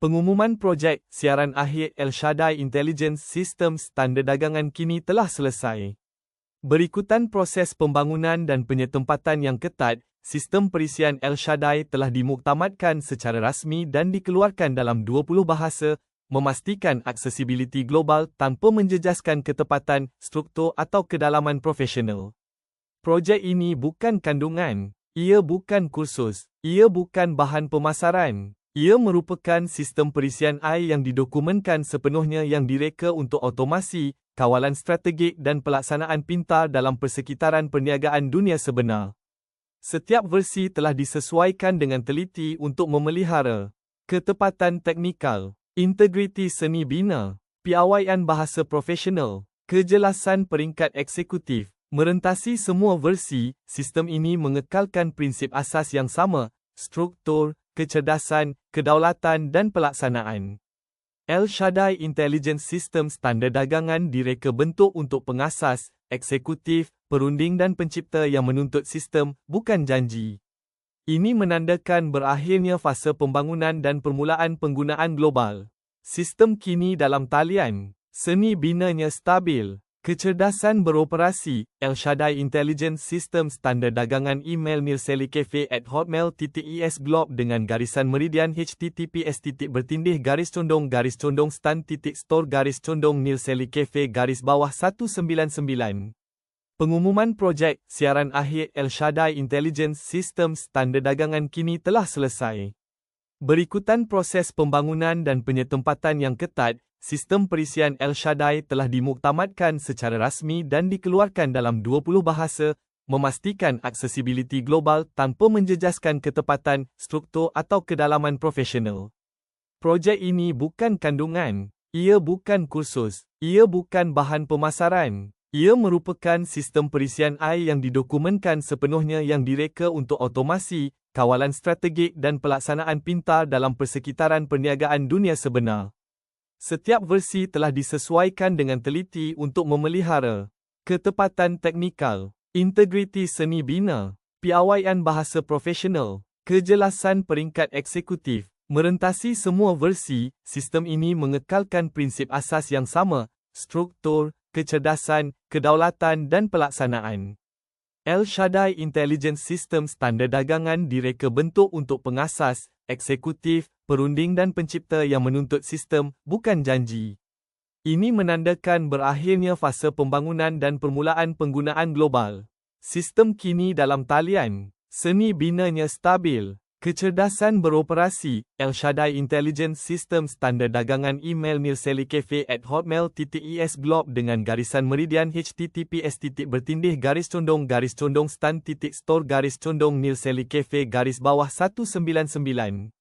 Pengumuman projek siaran akhir El Shaddai Intelligence Systems tanda dagangan kini telah selesai. Berikutan proses pembangunan dan penyetempatan yang ketat, sistem perisian El Shaddai telah dimuktamadkan secara rasmi dan dikeluarkan dalam 20 bahasa, memastikan aksesibiliti global tanpa menjejaskan ketepatan, struktur atau kedalaman profesional. Projek ini bukan kandungan, ia bukan kursus, ia bukan bahan pemasaran, ia merupakan sistem perisian air yang didokumenkan sepenuhnya yang direka untuk otomasi, kawalan strategik dan pelaksanaan pintar dalam persekitaran perniagaan dunia sebenar. Setiap versi telah disesuaikan dengan teliti untuk memelihara ketepatan teknikal, integriti seni bina, piawaian bahasa profesional, kejelasan peringkat eksekutif, merentasi semua versi, sistem ini mengekalkan prinsip asas yang sama, struktur, kecerdasan, kedaulatan dan pelaksanaan. El Shaddai Intelligence System standard dagangan direka bentuk untuk pengasas, eksekutif, perunding dan pencipta yang menuntut sistem, bukan janji. Ini menandakan berakhirnya fasa pembangunan dan permulaan penggunaan global. Sistem kini dalam talian, seni binanya stabil, Kecerdasan beroperasi, El Shaddai Intelligence System standard dagangan email nirselikefe at hotmail.es glob dengan garisan meridian https titik bertindih garis condong garis condong stand titik store garis condong nirselikefe garis bawah 199. Pengumuman projek siaran akhir El Shaddai Intelligence System standard dagangan kini telah selesai. Berikutan proses pembangunan dan penyetempatan yang ketat, sistem perisian El Shaddai telah dimuktamadkan secara rasmi dan dikeluarkan dalam 20 bahasa, memastikan aksesibiliti global tanpa menjejaskan ketepatan, struktur atau kedalaman profesional. Projek ini bukan kandungan, ia bukan kursus, ia bukan bahan pemasaran. Ia merupakan sistem perisian air yang didokumenkan sepenuhnya yang direka untuk otomasi, kawalan strategik dan pelaksanaan pintar dalam persekitaran perniagaan dunia sebenar. Setiap versi telah disesuaikan dengan teliti untuk memelihara ketepatan teknikal, integriti seni bina, piawaian bahasa profesional, kejelasan peringkat eksekutif, merentasi semua versi, sistem ini mengekalkan prinsip asas yang sama, struktur, kecerdasan, kedaulatan dan pelaksanaan. El Shaddai Intelligence System standard dagangan direka bentuk untuk pengasas, eksekutif, perunding dan pencipta yang menuntut sistem, bukan janji. Ini menandakan berakhirnya fasa pembangunan dan permulaan penggunaan global. Sistem kini dalam talian, seni binanya stabil, kecerdasan beroperasi, El Shaddai Intelligence System standard dagangan email nirselikefe at hotmail.es glob dengan garisan meridian https titik bertindih garis condong garis condong stand titik store garis condong nirselikefe garis bawah 199.